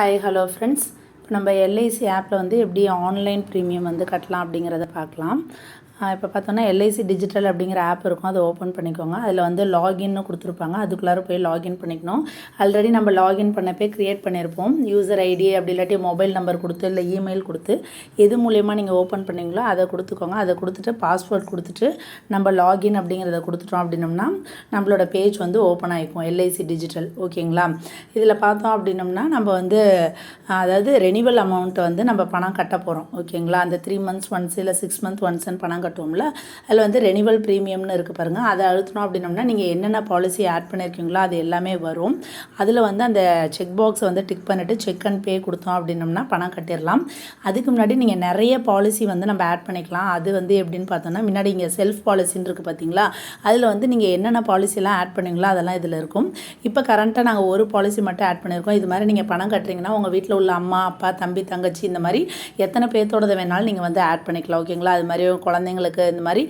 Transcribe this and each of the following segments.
Hi hello friends இப்போ நம்ம LIC ஆப்பில் வந்து எப்படி ஆன்லைன் ப்ரீமியம் வந்து கட்டலாம் அப்படிங்கிறத பார்க்கலாம். இப்போ பார்த்தோன்னா எல்ஐசி டிஜிட்டல் அப்படிங்கிற ஆப் இருக்கும். அதை ஓப்பன் பண்ணிக்கோங்க. அதில் வந்து லாகின்னு கொடுத்துருப்பாங்க. அதுக்குள்ளார போய் லாகின் பண்ணிக்கணும். ஆல்ரெடி நம்ம லாகின் பண்ணப்பே க்ரியேட் பண்ணியிருப்போம் யூசர் ஐடி அப்படி இல்லாட்டி மொபைல் நம்பர் கொடுத்து இல்லை இமெயில் கொடுத்து எது மூலயமா நீங்கள் ஓப்பன் பண்ணீங்களோ அதை கொடுத்துக்கோங்க. அதை கொடுத்துட்டு பாஸ்வேர்ட் கொடுத்துட்டு நம்ம லாகின் அப்படிங்கிறத கொடுத்துட்டோம் அப்படின்னம்னா நம்மளோட பேஜ் வந்து ஓப்பன் ஆகிக்கும் எல்ஐசி டிஜிட்டல் ஓகேங்களா இதில் பார்த்தோம் அப்படின்னம்னா நம்ம வந்து அதாவது ரெனிவல் அமௌண்ட்டை வந்து நம்ம பணம் கட்ட போகிறோம் ஓகேங்களா? அந்த த்ரீ மந்த்ஸ் ஒன்ஸ் இல்லை சிக்ஸ் மந்த் ஒன்ஸ்ன்னு பணம் கட்டுவோம்ல அதில் வந்து ரெனிவல் ப்ரீமியம்னு இருக்குது பாருங்கள் அதை அழுத்தணும் அப்படின்னம்னா நீங்கள் என்னென்ன பாலிசி ஆட் பண்ணியிருக்கீங்களோ அது எல்லாமே வரும். அதில் வந்து அந்த செக் பாக்ஸை வந்து டிக் பண்ணிவிட்டு செக் அண்ட் பே கொடுத்தோம் அப்படின்னம்னா பணம் கட்டிடலாம். அதுக்கு முன்னாடி நீங்கள் நிறைய பாலிசி வந்து நம்ம ஆட் பண்ணிக்கலாம். அது வந்து எப்படின்னு பார்த்தோன்னா முன்னாடி இங்கே செல்ஃப் பாலிசின்னு இருக்குது பார்த்தீங்களா? அதில் வந்து நீங்கள் என்னென்ன பாலிசிலாம் ஆட் பண்ணீங்களோ அதெல்லாம் இதில் இருக்கும். இப்போ கரண்ட்டாக நாங்கள் ஒரு பாலிசி மட்டும் ஆட் பண்ணியிருக்கோம் இது மாதிரி நீங்கள் பணம் கட்டுறீங்கன்னா உங்கள் வீட்டில் உள்ள அம்மா அப்பா தம்பி தங்கச்சி இந்த மாதிரி எத்தனை பேர்த்தோடது வேணாலும் நீங்கள் வந்து ஆட் பண்ணிக்கலாம் ஓகேங்களா அது மாதிரி குழந்தைங்களுக்கு இந்த மாதிரி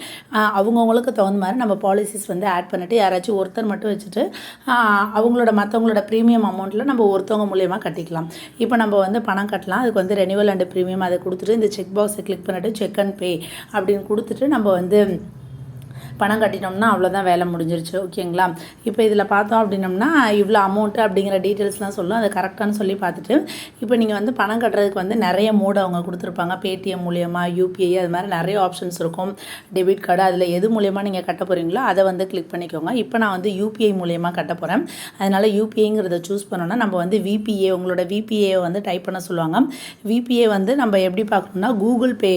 அவங்கவுங்களுக்கு தகுந்த மாதிரி நம்ம பாலிசிஸ் வந்து ஆட் பண்ணிவிட்டு யாராச்சும் ஒருத்தர் மட்டும் வச்சுட்டு அவங்களோட மற்றவங்களோட ப்ரீமியம் அமௌண்ட்டில் நம்ம ஒருத்தவங்க மூலியமாக கட்டிக்கலாம். இப்போ நம்ம வந்து பணம் கட்டலாம் அதுக்கு வந்து ரெனிவல் அண்ட் ப்ரீமியம் அதை கொடுத்துட்டு இந்த செக் பாக்ஸை கிளிக் பண்ணிவிட்டு செக் அண்ட் பே அப்படின்னு கொடுத்துட்டு நம்ம வந்து பணம் கட்டினோம்னா அவ்வளோதான் வேலை முடிஞ்சிருச்சு ஓகேங்களா? இப்போ இதில் பார்த்தோம் அப்படின்னம்னா இவ்வளோ அமௌண்ட்டு அப்படிங்கிற டீட்டெயில்ஸ்லாம் சொல்லும். அதை கரெக்டானு சொல்லி பார்த்துட்டு இப்போ நீங்கள் வந்து பணம் கட்டுறதுக்கு வந்து நிறைய மோடு அவங்க கொடுத்துருப்பாங்க. பேடிஎம் மூலியமாக யூபிஐ அது மாதிரி நிறைய ஆப்ஷன்ஸ் இருக்கும். டெபிட் கார்டு அதில் எது மூலியமாக நீங்கள் கட்ட போகிறீங்களோ அதை வந்து கிளிக் பண்ணிக்கோங்க. இப்போ நான் வந்து யூபிஐ மூலியமாக கட்ட போகிறேன் அதனால் யூபிஐங்கிறத சூஸ் பண்ணோன்னா நம்ம வந்து விபிஏ உங்களோட விபிஏ வந்து டைப் பண்ண சொல்லுவாங்க. விபிஏ வந்து நம்ம எப்படி பார்க்கணும்னா கூகுள் பே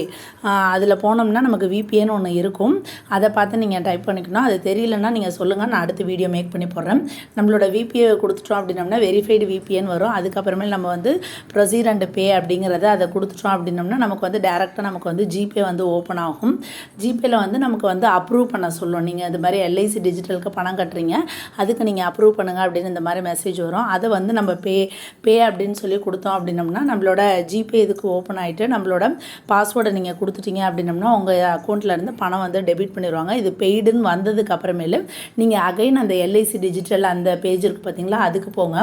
அதில் போனோம்னா நமக்கு விபிஏன்னு ஒன்று இருக்கும். அதை பார்த்து நீங்கள் டைப் பண்ணிக்கணும். அது தெரியலன்னா நீங்கள் சொல்லுங்கள் நான் அடுத்த வீடியோ மேக் பண்ணி போடுறேன். நம்மளோட விபிஏ கொடுத்துட்டோம் அப்படின்னம்னா வெரிஃபைடு விபிஎன் வரும். அதுக்கப்புறமேல் நம்ம வந்து ப்ரொசீர் அண்ட் பே அப்படிங்கிறத அதை கொடுத்துட்டோம் அப்படின்னம்னா நமக்கு வந்து டேரெக்டாக நமக்கு வந்து ஜிபே வந்து ஓப்பன் ஆகும். ஜிபேயில் வந்து நமக்கு வந்து அப்ரூவ் பண்ண சொல்லும். நீங்கள் இது மாதிரி எல்ஐசி டிஜிட்டலுக்கு பணம் கட்டுறீங்க. அதுக்கு நீங்கள் அப்ரூவ் பண்ணுங்கள் அப்படின்னு இந்த மாதிரி மெசேஜ் வரும். அதை வந்து நம்ம பே பே அப்படின்னு சொல்லி கொடுத்தோம் அப்படின்னம்னா நம்மளோட ஜிபே இதுக்கு ஓப்பன் ஆகிட்டு நம்மளோட பாஸ்வேர்டை நீங்கள் கொடுத்துட்டீங்க அப்படின்னம்னா உங்கள் அக்கௌண்ட்டில் இருந்து பணம் வந்து டெபிட் பண்ணிடுவாங்க. இது பெய்டுன்னு வந்ததுக்கு அப்புறமேலு நீங்கள் அகைன் அந்த எல்ஐசி டிஜிட்டல் அந்த பேஜ் இருக்குது பார்த்தீங்களா அதுக்கு போங்க.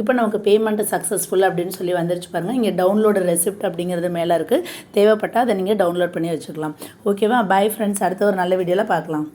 இப்போ நமக்கு பேமெண்ட் சக்ஸஸ்ஃபுல் அப்படின்னு சொல்லி வந்துருச்சு பாருங்கள் இங்கே டவுன்லோடு ரெசிப்ட் அப்படிங்கிறது மேலே இருக்குது தேவைப்பட்டால் அதை நீங்கள் டவுன்லோட் பண்ணி வச்சுக்கலாம். ஓகேவா பை ஃப்ரெண்ட்ஸ் அடுத்த ஒரு நல்ல வீடியோவில் பார்க்கலாம்